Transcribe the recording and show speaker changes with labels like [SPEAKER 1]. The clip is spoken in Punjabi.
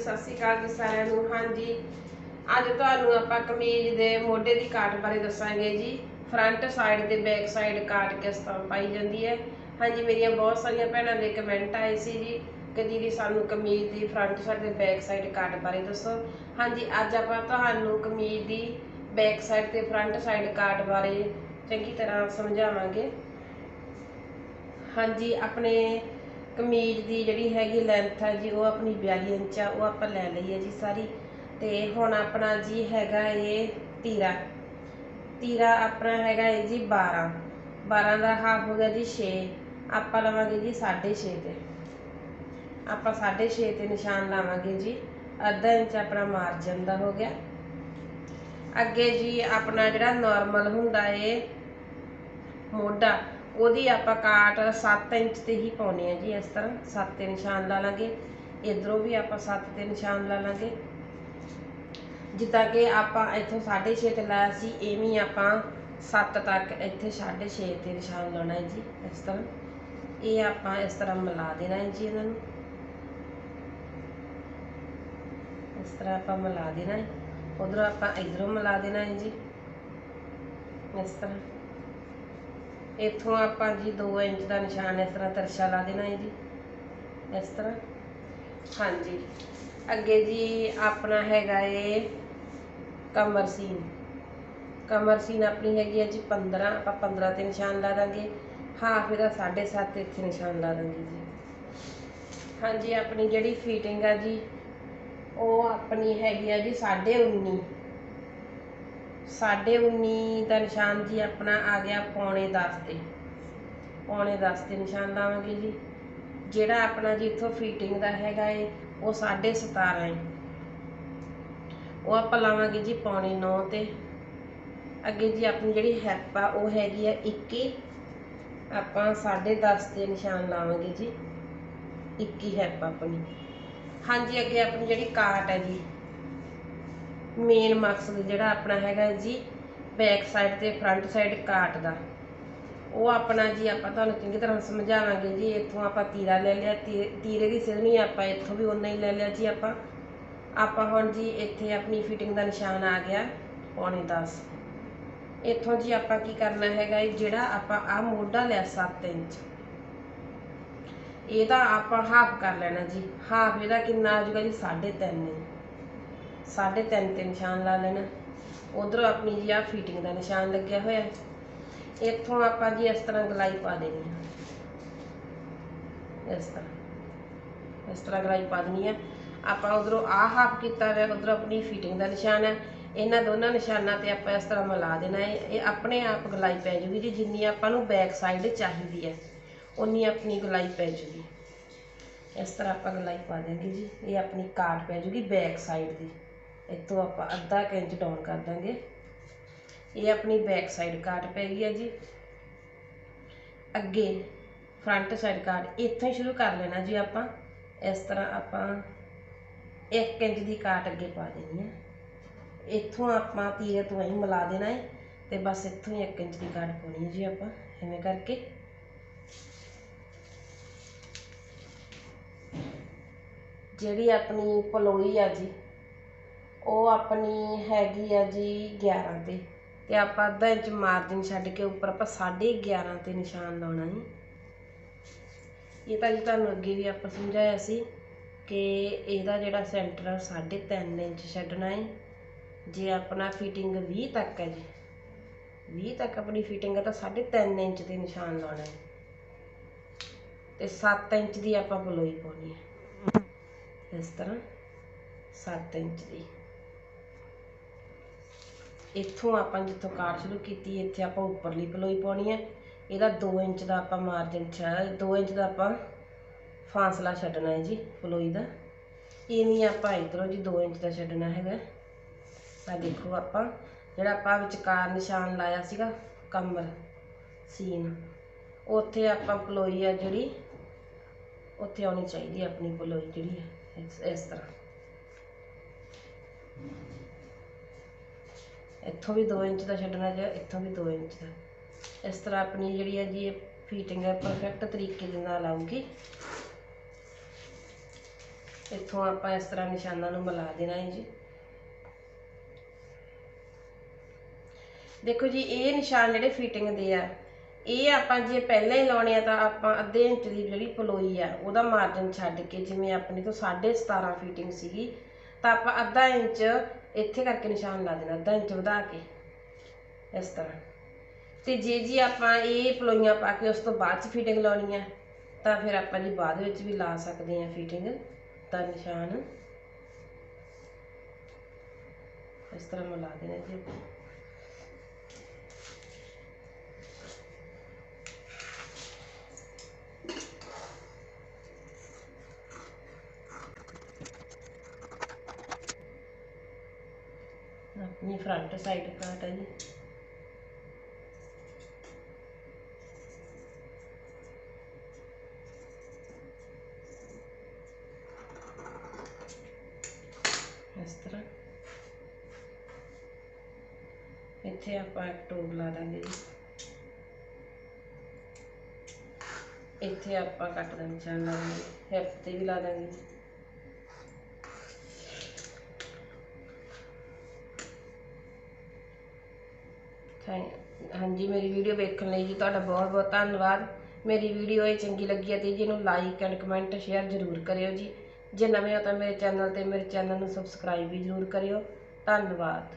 [SPEAKER 1] ਸਤਿ ਸ਼੍ਰੀ ਅਕਾਲ ਜੀ ਸਾਰਿਆਂ ਨੂੰ। ਹਾਂਜੀ, ਅੱਜ ਤੁਹਾਨੂੰ ਆਪਾਂ ਕਮੀਜ਼ ਦੇ ਮੋਢੇ ਦੀ ਕਾਟ ਬਾਰੇ ਦੱਸਾਂਗੇ ਜੀ। ਫਰੰਟ ਸਾਈਡ ਤੇ ਬੈਕ ਸਾਈਡ ਕਾਟ ਕਿਸ ਤਰ੍ਹਾਂ ਪਾਈ ਜਾਂਦੀ ਹੈ। ਹਾਂਜੀ, ਮੇਰੀਆਂ ਬਹੁਤ ਸਾਰੀਆਂ ਭੈਣਾਂ ਦੇ ਕਮੈਂਟ ਆਏ ਸੀ ਜੀ ਕਿ ਦੀਦੀ ਸਾਨੂੰ ਕਮੀਜ਼ ਦੀ ਫਰੰਟ ਸਾਈਡ ਤੇ ਬੈਕ ਸਾਈਡ ਕਾਟ ਬਾਰੇ ਦੱਸੋ। ਹਾਂਜੀ, ਅੱਜ ਆਪਾਂ ਤੁਹਾਨੂੰ ਕਮੀਜ਼ ਦੀ ਬੈਕ ਸਾਈਡ ਤੇ ਫਰੰਟ ਸਾਈਡ ਕਾਟ ਬਾਰੇ ਚੰਗੀ ਤਰ੍ਹਾਂ ਸਮਝਾਵਾਂਗੇ। ਹਾਂਜੀ, ਆਪਣੇ ਕਮੀਜ਼ ਦੀ ਜਿਹੜੀ ਹੈਗੀ ਲੈਂਥ ਆ ਜੀ, ਉਹ ਆਪਣੀ 42 ਇੰਚ ਆ, ਉਹ ਆਪਾਂ ਲੈ ਲਈ ਹੈ ਜੀ ਸਾਰੀ। ਤੇ ਹੁਣ ਆਪਣਾ ਜੀ ਹੈਗਾ ਇਹ ਤੀਰਾ। ਤੀਰਾ ਆਪਣਾ ਹੈਗਾ ਇਹ ਜੀ 12 12 ਦਾ ਹਾਫ ਹੋ ਗਿਆ ਜੀ 6 ਆਪਾਂ ਲਵਾਂਗੇ ਜੀ 6.5 ਤੇ। ਆਪਾਂ 6.5 ਤੇ ਨਿਸ਼ਾਨ ਲਾਵਾਂਗੇ ਜੀ। ਅੱਧਾ ਇੰਚ ਆਪਣਾ ਮਾਰਜਨ ਦਾ ਹੋ ਗਿਆ। ਅੱਗੇ ਜੀ ਆਪਣਾ ਜਿਹੜਾ ਨਾਰਮਲ ਹੁੰਦਾ ਏ ਮੋਢਾ। ਉਹਦੀ ਆਪਾਂ ਕਾਟ 7 ਇੰਚ ਤੇ ਹੀ ਪਾਉਣੇ ਆ ਜੀ ਇਸ ਤਰ੍ਹਾਂ 7 ਤੇ ਨਿਸ਼ਾਨ ਲਾ ਲਾਂਗੇ। ਇਧਰੋਂ ਵੀ ਆਪਾਂ 7 ਤੇ ਨਿਸ਼ਾਨ ਲਾ ਲਾਂਗੇ। ਜਿੱਦਾਂ ਕਿ ਆਪਾਂ ਇੱਥੋਂ 6.5 ਤੇ ਲਾਇਆ ਸੀ, ਐਵੇਂ ਆਪਾਂ 7 ਤੱਕ ਇੱਥੇ 6.5 ਤੇ ਨਿਸ਼ਾਨ ਲਾਉਣਾ ਹੈ ਜੀ ਇਸ ਤਰ੍ਹਾਂ। ਇਹ ਆਪਾਂ ਇਸ ਤਰ੍ਹਾਂ ਮਿਲਾ ਦੇਣਾ ਹੈ ਜੀ ਇਹਨਾਂ ਨੂੰ। ਇਸ ਤਰ੍ਹਾਂ ਆਪਾਂ ਮਿਲਾ ਦੇਣਾ ਹੈ। ਉਧਰੋਂ ਆਪਾਂ ਇਧਰੋਂ ਮਿਲਾ ਦੇਣਾ ਹੈ ਜੀ। ਇਸ ਤਰ੍ਹਾਂ। ਇੱਥੋਂ ਆਪਾਂ ਜੀ 2 ਇੰਚ ਦਾ ਨਿਸ਼ਾਨ ਇਸ ਤਰ੍ਹਾਂ ਤਰਸ਼ਾ ਲਾ ਦੇਣਾ ਹੈ ਜੀ। ਇਸ ਤਰ੍ਹਾਂ। ਹਾਂਜੀ। ਅੱਗੇ ਜੀ ਆਪਣਾ ਹੈਗਾ ਏ ਕਮਰ ਸੀਨ। ਕਮਰ ਸੀਨ ਆਪਣੀ ਹੈਗੀ ਹੈ ਜੀ 15 ਆਪਾਂ 15 ਤੇ ਨਿਸ਼ਾਨ ਲਾ ਦਾਂਗੇ। ਹਾਫ ਇਹਦਾ 7.5 ਇੱਥੇ ਨਿਸ਼ਾਨ ਲਾ ਦਾਂਗੇ ਜੀ। ਹਾਂਜੀ, ਆਪਣੀ ਜਿਹੜੀ ਫਿਟਿੰਗ ਆ ਜੀ, ਉਹ ਆਪਣੀ ਹੈਗੀ ਆ ਜੀ 19.5 ਸਾਢੇ 19 ਦਾ ਨਿਸ਼ਾਨ ਜੀ ਆਪਣਾ ਆ ਗਿਆ ਪੌਣੇ 10 ਤੇ। ਪੌਣੇ 10 ਤੇ ਨਿਸ਼ਾਨ ਲਾਵਾਂਗੇ ਜੀ। ਜਿਹੜਾ ਆਪਣਾ ਜੀ ਇੱਥੋਂ ਫਿਟਿੰਗ ਦਾ ਹੈਗਾ ਏ, ਉਹ ਸਾਢੇ 17.5 ਏ। ਉਹ ਆਪਾਂ ਲਾਵਾਂਗੇ ਜੀ ਪੌਣੇ 9 ਤੇ। ਅੱਗੇ ਜੀ ਆਪਣੀ ਜਿਹੜੀ ਹੈਪ ਆ, ਉਹ ਹੈਗੀ ਆ 21 ਆਪਾਂ ਸਾਢੇ 10.5 ਤੇ ਨਿਸ਼ਾਨ ਲਾਵਾਂਗੇ ਜੀ। 21 ਹੈਪ ਆਪਣੀ। ਹਾਂਜੀ, ਅੱਗੇ ਆਪਣੀ ਜਿਹੜੀ ਕਾਟ ਹੈ ਜੀ। ਮੇਨ ਮਕਸਦ ਜਿਹੜਾ ਆਪਣਾ ਹੈਗਾ ਜੀ ਬੈਕ ਸਾਈਡ ਤੇ ਫਰੰਟ ਸਾਈਡ ਕਾਟ ਦਾ। ਉਹ ਆਪਣਾ ਜੀ ਆਪਾਂ ਤੁਹਾਨੂੰ ਚੰਗੀ ਤਰ੍ਹਾਂ ਸਮਝਾਵਾਂਗੇ ਜੀ, ਇੱਥੋਂ ਆਪਾਂ ਤੀਰਾ ਲੈ ਲਿਆ, ਤੀ- ਤੀਰੇ ਦੀ ਸਿਰਣੀ ਆਪਾਂ ਇੱਥੋਂ ਵੀ ਉਨਾ ਹੀ ਲੈ ਲਿਆ ਜੀ ਆਪਾਂ। ਆਪਾਂ ਹੁਣ ਜੀ ਇੱਥੇ ਆਪਣੀ ਫਿਟਿੰਗ ਦਾ ਨਿਸ਼ਾਨ ਆ ਗਿਆ, ਪੌਣੇ 10 ਇੱਥੋਂ ਜੀ ਆਪਾਂ ਕੀ ਕਰਨਾ ਹੈਗਾ ਜਿਹੜਾ ਆਪਾਂ ਆ ਮੋਢਾ ਲਿਆ 7 ਇੰਚ। ਇਹਦਾ ਆਪਾਂ ਹਾਫ ਕਰ ਲੈਣਾ ਜੀ। ਹਾਫ ਇਹਦਾ ਕਿੰਨਾ ਆ ਜਾਊਗਾ ਜੀ? 3.5 ਇੰਚ। ਸਾਢੇ ਤਿੰਨ ਤੇ ਨਿਸ਼ਾਨ ਲਾ ਲੈਣਾ। ਉਧਰੋਂ ਆਪਣੀ ਜੀ ਆ ਫਿਟਿੰਗ ਦਾ ਨਿਸ਼ਾਨ ਲੱਗਿਆ ਹੋਇਆ। ਇੱਥੋਂ ਆਪਾਂ ਜੀ ਇਸ ਤਰ੍ਹਾਂ ਗਲਾਈ ਪਾ ਦੇਣੀ ਹੈ ਇਸ ਤਰ੍ਹਾਂ। ਇਸ ਤਰ੍ਹਾਂ ਗਲਾਈ ਪਾ ਦੇਣੀ ਹੈ ਆਪਾਂ ਉਧਰੋਂ ਆ ਹਾਫ ਕੀਤਾ ਹੋਇਆ, ਉਧਰੋਂ ਆਪਣੀ ਫਿਟਿੰਗ ਦਾ ਨਿਸ਼ਾਨ ਹੈ ਇਹਨਾਂ ਦੋਨਾਂ ਨਿਸ਼ਾਨਾਂ ਤੇ ਆਪਾਂ ਇਸ ਤਰ੍ਹਾਂ ਮਿਲਾ ਦੇਣਾ ਹੈ ਇਹ ਆਪਣੇ ਆਪ ਗਲਾਈ ਪੈ ਜੂਗੀ ਜੀ, ਜਿੰਨੀ ਆਪਾਂ ਨੂੰ ਬੈਕ ਸਾਈਡ ਚਾਹੀਦੀ ਹੈ ਉਨੀ ਆਪਣੀ ਗਲਾਈ ਪੈ ਜੂਗੀ। ਇਸ ਤਰ੍ਹਾਂ ਆਪਾਂ ਗਲਾਈ ਪਾ ਦੇਵਾਂਗੇ ਜੀ। ਇਹ ਆਪਣੀ ਕਾਟ ਪੈ ਜੂਗੀ ਬੈਕ ਸਾਈਡ ਦੀ। ਇੱਥੋਂ ਆਪਾਂ ਅੱਧਾ ਕੁ ਇੰਚ ਡਾਊਨ ਕਰ ਦਾਂਗੇ। ਇਹ ਆਪਣੀ ਬੈਕ ਸਾਈਡ ਕਾਟ ਪੈ ਗਈ ਹੈ ਜੀ। ਅੱਗੇ ਫਰੰਟ ਸਾਈਡ ਕਾਟ ਇੱਥੋਂ ਹੀ ਸ਼ੁਰੂ ਕਰ ਲੈਣਾ ਜੀ ਆਪਾਂ। ਇਸ ਤਰ੍ਹਾਂ ਆਪਾਂ 1 ਇੰਚ ਦੀ ਕਾਟ ਅੱਗੇ ਪਾ ਦੇਣੀ ਹੈ ਇੱਥੋਂ ਆਪਾਂ ਤੀਰੇ ਤੋਂ ਹੀ ਮਿਲਾ ਦੇਣਾ ਹੈ ਤੇ ਬਸ ਇੱਥੋਂ ਹੀ 1 ਇੰਚ ਦੀ ਕਾਟ ਪਾਉਣੀ ਹੈ ਜੀ ਆਪਾਂ ਐਵੇਂ ਕਰਕੇ। ਜਿਹੜੀ ਆਪਣੀ ਪਲੋਈ ਆ ਜੀ ਉਹ ਆਪਣੀ ਹੈਗੀ ਆ ਜੀ 11 ਤੇ। ਅਤੇ ਆਪਾਂ ਅੱਧਾ ਇੰਚ ਮਾਰਜਨ ਛੱਡ ਕੇ ਉੱਪਰ ਆਪਾਂ 11.5 ਤੇ ਨਿਸ਼ਾਨ ਲਾਉਣਾ ਜੀ। ਇਹ ਤਾਂ ਜੀ ਤੁਹਾਨੂੰ ਅੱਗੇ ਵੀ ਆਪਾਂ ਸਮਝਾਇਆ ਸੀ ਕਿ ਇਹਦਾ ਜਿਹੜਾ ਸੈਂਟਰ ਆ 3.5 ਇੰਚ ਛੱਡਣਾ ਹੈ। ਜੇ ਆਪਣਾ ਫਿਟਿੰਗ 20 ਤੱਕ ਹੈ ਜੀ। 20 ਤੱਕ ਆਪਣੀ ਫਿਟਿੰਗ ਹੈ ਤਾਂ 3.5 ਇੰਚ ਤੇ ਨਿਸ਼ਾਨ ਲਾਉਣਾ ਹੈ। ਤੇ 7 ਇੰਚ ਦੀ ਆਪਾਂ ਬਲੋਈ ਪਾਉਣੀ ਹੈ। ਇਸ ਤਰ੍ਹਾਂ 7 ਇੰਚ ਦੀ। ਇੱਥੋਂ ਆਪਾਂ ਜਿੱਥੋਂ ਕਾਟ ਸ਼ੁਰੂ ਕੀਤੀ, ਇੱਥੇ ਆਪਾਂ ਉੱਪਰਲੀ ਪਲੋਈ ਪਾਉਣੀ ਹੈ ਇਹਦਾ 2 ਇੰਚ ਦਾ ਆਪਾਂ ਮਾਰਜਨ ਛਾ 2 ਇੰਚ ਦਾ ਆਪਾਂ ਫਾਸਲਾ ਛੱਡਣਾ ਹੈ ਜੀ, ਪਲੋਈ ਦਾ। ਇਵੇਂ ਆਪਾਂ ਇਧਰੋਂ ਜੀ 2 ਇੰਚ ਦਾ ਛੱਡਣਾ ਹੈਗਾ। ਆ ਦੇਖੋ ਆਪਾਂ, ਜਿਹੜਾ ਆਪਾਂ ਵਿਚਕਾਰ ਨਿਸ਼ਾਨ ਲਾਇਆ ਸੀਗਾ, ਕਮਰ ਸੀਨ। ਉੱਥੇ ਆਪਾਂ ਪਲੋਈ ਆ ਜਿਹੜੀ, ਉੱਥੇ ਆਉਣੀ ਚਾਹੀਦੀ ਆਪਣੀ ਪਲੋਈ ਜਿਹੜੀ ਹੈ ਇਸ ਤਰ੍ਹਾਂ। ਇੱਥੋਂ ਵੀ 2 ਇੰਚ ਦਾ ਛੱਡਣਾ ਜਾਂ ਇੱਥੋਂ ਵੀ 2 ਇੰਚ ਦਾ। ਇਸ ਤਰ੍ਹਾਂ ਆਪਣੀ ਜਿਹੜੀ ਹੈ ਜੀ ਇਹ ਫੀਟਿੰਗ ਹੈ ਪਰਫੈਕਟ ਤਰੀਕੇ ਦੇ ਨਾਲ ਆਊਗੀ। ਇੱਥੋਂ ਆਪਾਂ ਇਸ ਤਰ੍ਹਾਂ ਨਿਸ਼ਾਨਾਂ ਨੂੰ ਮਿਲਾ ਦੇਣਾ ਹੈ ਜੀ। ਦੇਖੋ ਜੀ, ਇਹ ਨਿਸ਼ਾਨ ਜਿਹੜੇ ਫਿਟਿੰਗ ਦੇ ਆ, ਇਹ ਆਪਾਂ ਜੇ ਪਹਿਲਾਂ ਹੀ ਲਾਉਣੇ ਆ ਤਾਂ ਆਪਾਂ ਅੱਧੇ ਇੰਚ ਦੀ ਜਿਹੜੀ ਪਲੋਈ ਆ, ਉਹਦਾ ਮਾਰਜਨ ਛੱਡ ਕੇ ਜਿਵੇਂ ਆਪਣੀ ਤੋਂ 17.5 ਫੀਟਿੰਗ ਸੀਗੀ, ਤਾਂ ਆਪਾਂ ਅੱਧਾ ਇੰਚ ਇੱਥੇ ਕਰਕੇ ਨਿਸ਼ਾਨ ਲਾ ਦੇਣਾ ਅੱਧਾ ਇੰਚ ਵਧਾ ਕੇ, ਇਸ ਤਰ੍ਹਾਂ। ਤੇ ਜੇ ਜੀ ਆਪਾਂ ਇਹ ਪਲੋਈਆਂ ਪਾ ਕੇ ਉਸ ਤੋਂ ਬਾਅਦ ਚ ਫਿਟਿੰਗ ਲਾਉਣੀ ਹੈ ਤਾਂ ਫਿਰ ਆਪਾਂ ਜੀ ਬਾਅਦ ਵਿੱਚ ਵੀ ਲਾ ਸਕਦੇ ਹਾਂ ਫਿਟਿੰਗ ਦਾ ਨਿਸ਼ਾਨ। ਇਸ ਤਰ੍ਹਾਂ ਮਿਲਾ ਦੇਣਾ ਜੀ। ਆਪਾਂ। ਆਪਣੀ ਫਰੰਟ ਸਾਈਡ ਕਾਟ ਹੈ ਇਸ ਤਰ੍ਹਾਂ ਇੱਥੇ ਆਪਾਂ ਇੱਕ ਟੂਬ ਲਾ ਦਾਂਗੇ ਜੀ ਇੱਥੇ ਆਪਾਂ ਕੱਟ ਦਾ ਨਿਸ਼ਾਨ ਲਾ ਦਾਂਗੇ ਹਿੱਪ ਤੇ ਵੀ ਲਾ ਦਾਂਗੇ ਜੀ ਹਾਂਜੀ, ਮੇਰੀ ਵੀਡੀਓ ਵੇਖਣ ਲਈ ਜੀ ਤੁਹਾਡਾ ਬਹੁਤ ਬਹੁਤ ਧੰਨਵਾਦ। ਮੇਰੀ ਵੀਡੀਓ ਇਹ ਚੰਗੀ ਲੱਗੀ ਹੈ ਤੇ ਜੀ ਇਹਨੂੰ ਲਾਈਕ ਐਂਡ ਕਮੈਂਟ ਸ਼ੇਅਰ ਜ਼ਰੂਰ ਕਰਿਓ ਜੀ। ਜੇ ਨਵੇਂ ਹੋ ਤਾਂ ਮੇਰੇ ਚੈਨਲ ਤੇ ਮੇਰੇ ਚੈਨਲ ਨੂੰ ਸਬਸਕ੍ਰਾਈਬ ਵੀ ਜ਼ਰੂਰ ਕਰਿਓ। ਧੰਨਵਾਦ।